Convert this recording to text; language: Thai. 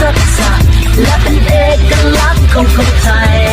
ทักษะและเป็นเอกลักษณ์ของคนไทย